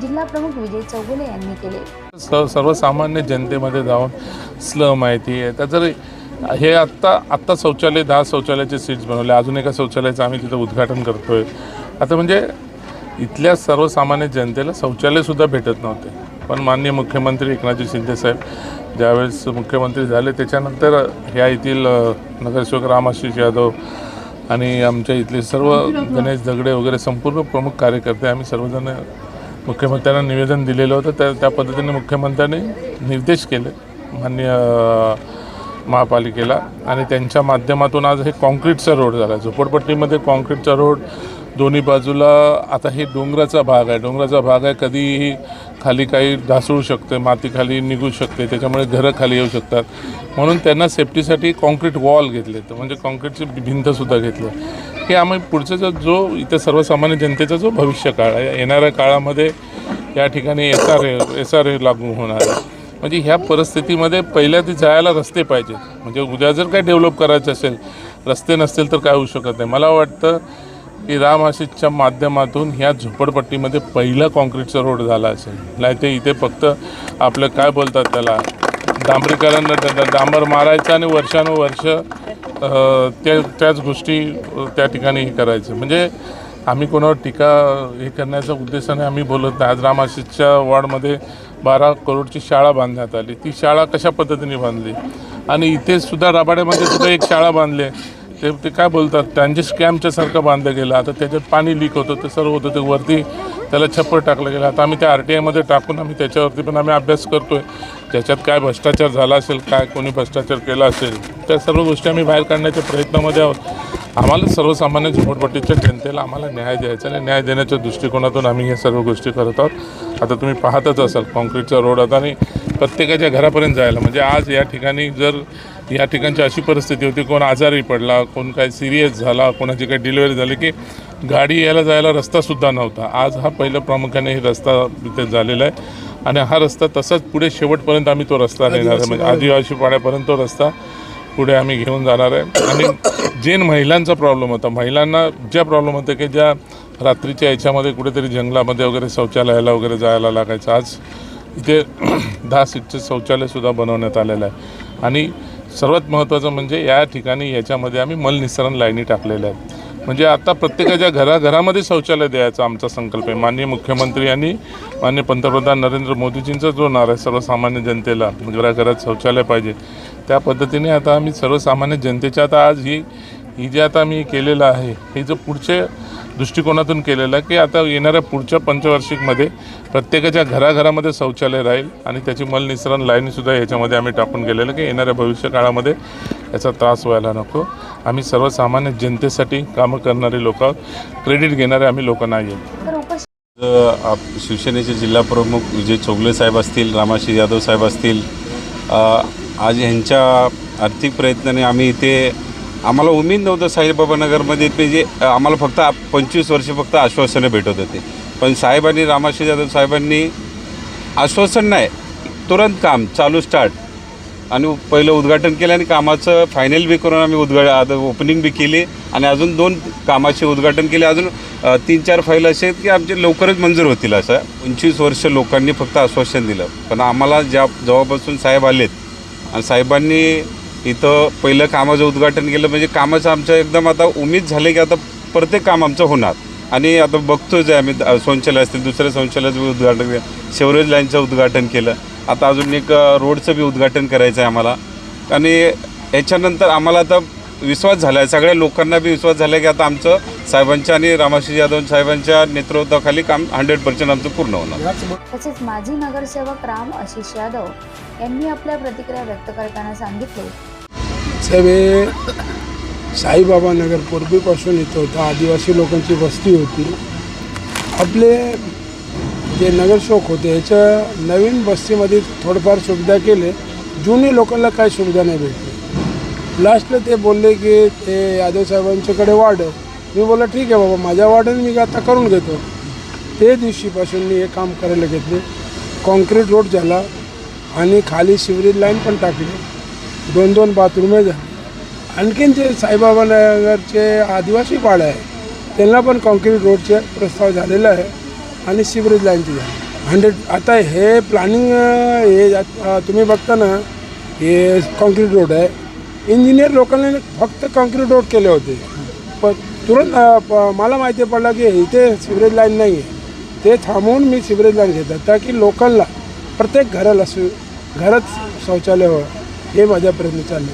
जिल्हा प्रमुख विजय चौगुले यांनी केले. स सर्वसामान्य जनतेमध्ये जाऊन स्लम आहे. ती आहे जर हे आत्ता आत्ता शौचालय दहा शौचालयाचे सीट्स बनवले. अजून एका शौचालयाचं आम्ही तिथं उद्घाटन करतो आहे आता म्हणजे इथल्या सर्वसामान्य जनतेला शौचालयसुद्धा भेटत नव्हते. पण माननीय मुख्यमंत्री एकनाथजी शिंदेसाहेब ज्यावेळेस मुख्यमंत्री झाले त्याच्यानंतर ह्या येथील नगरसेवक राम आशिष यादव आणि आमच्या इथले सर्व गणेश दगडे वगैरे संपूर्ण प्रमुख कार्यकर्ते आम्ही सर्वजण मुख्यमंत्र्यांना निवेदन दिलेलं होतं. त्या त्या पद्धतीने मुख्यमंत्र्यांनी निर्देश केले माननीय महापालिकेला. आणि त्यांच्या माध्यमातून आज हे कॉन्क्रीटचा रोड झाला. झोपडपट्टीमध्ये कॉन्क्रीटचा रोड दोन्ही बाजूला आता हे डोंगराचा भाग आहे. डोंगराचा भाग आहे कधीही खाली काही ढासळू शकते माती खाली निघू शकते त्याच्यामुळे घरं खाली येऊ शकतात. म्हणून त्यांना सेफ्टीसाठी कॉन्क्रीट वॉल घेतले तर म्हणजे कॉन्क्रीटची भिंतसुद्धा घेतली. हे आम्ही पुढचा जो जो इथं सर्वसामान्य जनतेचा जो भविष्य काळ आहे येणाऱ्या काळामध्ये या ठिकाणी S R A S R A लागू होणार आहे. म्हणजे ह्या परिस्थितीमध्ये पहिल्या ती जायला रस्ते पाहिजेत. म्हणजे उद्या जर काय डेव्हलप करायचं असेल रस्ते नसतील तर काय होऊ शकत नाही. मला वाटतं की राम आशिषच्या माध्यमातून ह्या झोपडपट्टीमध्ये पहिला कॉन्क्रीटचा रोड झाला असेल. नाही ते इथे फक्त आपलं काय बोलतात त्याला डांबरीकरण ड- डांबर मारायचं आणि वर्षानुवर्ष त्या त्याच गोष्टी त्या ठिकाणी हे करायचं. म्हणजे आम्ही कोणावर टीका हे करण्याच्या उद्देशाने आम्ही बोलत नाही. आज रामाशीच्या वॉर्डमध्ये बारा करोडची शाळा बांधण्यात आली. ती शाळा कशा पद्धतीने बांधली? आणि इथे सुद्धा राबाड्यामध्ये सुद्धा एक शाळा बांधली आहे. ते ते काय बोलतात? त्यांचे स्कॅमच्यासारखं बांधलं गेलं. आता त्याच्यात पाणी लीक होतं ते सर्व होतं. ते वरती त्याला छप्पर टाकलं गेलं. आता आम्ही त्या आर टी आयमध्ये टाकून आम्ही त्याच्यावरती पण आम्ही अभ्यास करतोय. त्याच्यात काय भ्रष्टाचार झाला असेल काय कोणी भ्रष्टाचार केला असेल त्या सर्व गोष्टी आम्ही बाहेर काढण्याच्या प्रयत्नामध्ये आहोत. आम्हाला सर्वसामान्य झोपडपट्टीच्या जनतेला आम्हाला न्याय द्यायचा आणि न्याय देण्याच्या दृष्टिकोनातून आम्ही या सर्व गोष्टी करत आहोत. आता तुम्ही पाहतच असाल कॉन्क्रीटचा रोड आता आणि प्रत्येकाच्या घरापर्यंत जायला. म्हणजे आज या ठिकाणी जर या ठिकाणची अशी परिस्थिती होती कोण आजारी पडला कोण काय सिरियस झाला कोणाची काही डिलिव्हरी झाली की गाडी यायला जायला रस्तासुद्धा नव्हता. आज हा पहिलं प्रामुख्याने हे रस्ता इथे झालेला आहे. आणि हा रस्ता तसाच पुढे शेवटपर्यंत आम्ही तो रस्ता नेणार आहे. म्हणजे आदिवासी पाड्यापर्यंत तो रस्ता पुढे आम्ही घेऊन जाणार आहे. आणि जे महिलांचा प्रॉब्लेम होता. महिलांना ज्या प्रॉब्लेम होते की ज्या रात्रीच्या याच्यामध्ये कुठेतरी जंगलामध्ये वगैरे शौचालयाला वगैरे जायला लागायचं. आज इथे दहा सीटचं शौचालयसुद्धा बनवण्यात आलेलं आहे. आणि सर्वात महत्त्वाचं म्हणजे या ठिकाणी याच्यामध्ये आम्ही मलनिस्सरण लाईनी टाकलेल्या आहेत. म्हणजे आता प्रत्येकाच्या घराघरामध्ये शौचालय द्यायचा आमचा संकल्प आहे. माननीय मुख्यमंत्री आणि माननीय पंतप्रधान नरेंद्र मोदीजींचा जो नारा आहे सर्वसामान्य जनतेला म्हणजे घराघरात शौचालय पाहिजे त्या पद्धतीने आता आम्ही सर्वसामान्य जनतेच्या आता आज ही ही जे आता मी केलेलं आहे हे जो पुढचे दृष्टिकोनातून केलेलं आहे की आता येणाऱ्या पुढच्या पंचवार्षिकमध्ये प्रत्येकाच्या घराघरामध्ये शौचालय राहील आणि त्याची मलनिसरण लाईनसुद्धा याच्यामध्ये आम्ही टाकून गेलेलं की येणाऱ्या भविष्य काळामध्ये याचा त्रास व्हायला नको. आम्ही सर्वसामान्य जनतेसाठी कामं करणारे लोक आहोत. क्रेडिट घेणारे आम्ही लोक नाही आप- शिवसेनेचे जिल्हा प्रमुख विजय चोगले साहेब असतील रामाशी यादव साहेब असतील आज ह्यांच्या आर्थिक प्रयत्नाने आम्ही इथे आम्हाला उमेद नव्हतं साईबाबानगरमध्ये ते जे आम्हाला फक्त पंचवीस वर्ष फक्त आश्वासनं भेटत होते. पण साहेबांनी रामाशी जाधव साहेबांनी आश्वासन नाही तुरंत काम चालू स्टार्ट आणि पहिलं उद्घाटन केलं आणि कामाचं फायनल बी करून आम्ही उद्घा आता ओपनिंग बी केली आणि अजून दोन कामाचे उद्घाटन केले. अजून तीन चार फाईल असे आहेत की आमचे लवकरच मंजूर होतील असं. पंचवीस वर्ष लोकांनी फक्त आश्वासन दिलं. पण आम्हाला ज्या जेव्हापासून साहेब आलेत आणि साहेबांनी इथं पहिलं कामाचं उद्घाटन केलं. म्हणजे कामाचं आमचं एकदम आता उमेद झाले की आता प्रत्येक काम आमचं होणार. आणि आता बघतोच आहे आम्ही शौचालय असतील दुसऱ्या शौचालयाचं बी उद्घाटन केलं. शेवरेज लाईनचं उद्घाटन केलं. आता अजून एक रोडचं बी उद्घाटन करायचं आहे आम्हाला. आणि याच्यानंतर आम्हाला आता विश्वास झाला आहे सगळ्या लोकांना बी विश्वास झाला आहे की आता आमचं साहेबांच्या आणि रामाशी यादव साहेबांच्या नेतृत्वाखाली काम हंड्रेड पर्सेंट आमचं पूर्ण होणार. तसेच माजी नगरसेवक राम आशिष यादव यांनी आपल्या प्रतिक्रिया व्यक्त करताना सांगितले साहेब हे साईबाबा नगर पूर्वीपासून इथं होतं. आदिवासी लोकांची वस्ती होती. आपले जे नगरसेवक होते याच्या नवीन वस्तीमध्ये थोडंफार सुविधा केले. जुनी लोकांना काही सुविधा नाही भेटली. लास्टला ते बोलले की ते यादव साहेबांच्याकडे वार्ड मी बोलला ठीक आहे बाबा माझ्या वार्डाने मी आता करून घेतो. ते दिवशीपासून मी हे काम करायला घेतले. कॉन्क्रीट रोड झाला आणि खाली सिवरेज लाईन पण टाकली. दोन दोन बाथरूम आहे आणखीन जे साईबाबानगरचे आदिवासी पाडा आहे त्यांना पण कॉन्क्रीट रोडचे प्रस्ताव झालेला आहे आणि सिवरेज लाईनचे झाले. हंड्रेड आता हे प्लॅनिंग हे तुम्ही बघता ना हे कॉन्क्रीट रोड आहे. इंजिनियर लोकांनी फक्त कॉन्क्रीट रोड केले होते. पण तुरंत प- मला माहिती पडलं की इथे सिवरेज लाईन नाही आहे ते थांबवून मी सिवरेज लाईन घेतात ताकी लोकलला प्रत्येक घराला सु घरात शौचालय व्हावं हे माझा प्रयत्न चालले.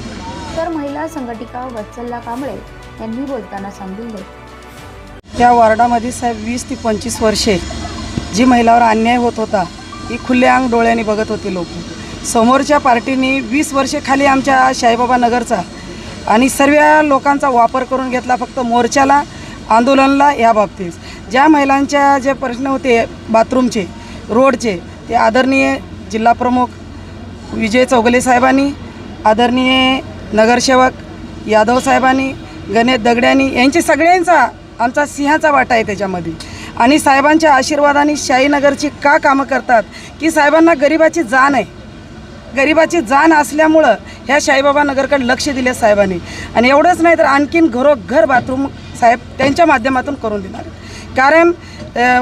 तर महिला संघटिका वत्सला कांबळे यांनी बोलताना सांगितले त्या वॉर्डामध्ये साहेब वीस ते पंचवीस वर्षे जी महिलावर अन्याय होत होता ती खुल्लेआंग डोळ्यांनी बघत होते लोक. समोरच्या पार्टीने वीस वर्षे खाली आमच्या शाईबाबा नगरचा आणि सर्व लोकांचा वापर करून घेतला फक्त मोर्चाला आंदोलनला या बाबतीत. ज्या महिलांच्या जे प्रश्न होते बाथरूमचे रोडचे ते आदरणीय जिल्हाप्रमुख विजय चौगले साहेबांनी आदरणीय नगरसेवक यादव साहेबांनी गणेश दगड्यांनी यांची सगळ्यांचा आमचा सिंहाचा वाटा आहे त्याच्यामध्ये. आणि साहेबांच्या आशीर्वादाने शाहीनगरची का कामं करतात की साहेबांना गरिबाची जाण आहे. गरिबाची जाण असल्यामुळं ह्या शाईबाबा नगरकडे लक्ष दिले साहेबांनी. आणि एवढंच नाही तर आणखीन घरोघर बाथरूम साहेब त्यांच्या माध्यमातून करून देणार. कारण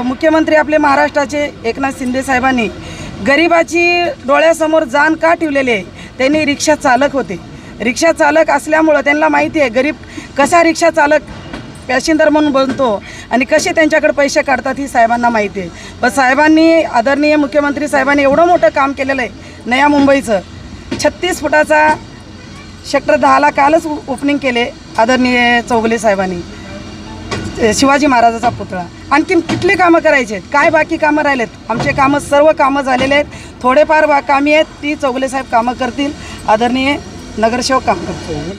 मुख्यमंत्री आपले महाराष्ट्राचे एकनाथ शिंदे साहेबांनी गरिबाची डोळ्यासमोर जाण का ठेवलेली आहे? त्यांनी रिक्षा चालक होते. रिक्षा चालक असल्यामुळं त्यांना माहिती आहे गरीब कसा रिक्षा चालक पॅसेंजर म्हणून बनतो आणि कसे त्यांच्याकडे पैसे काढतात ही साहेबांना माहिती आहे. पण साहेबांनी आदरणीय मुख्यमंत्री साहेबांनी एवढं मोठं काम केलेलं आहे नया मुंबईचं. छत्तीस फुटाचा सेक्टर दहाला कालच ओपनिंग केले आदरणीय चौगले साहेबांनी. शिवाजी महाराजाचा पुतळा. आणखीन कुठली कामं करायची आहेत? काय बाकी कामं राहिलेत? आमचे कामं सर्व कामं झालेले आहेत. थोडेफार बा कामी आहेत. ती चौगले साहेब कामं करतील. आदरणीय नगरसेवक काम करतील.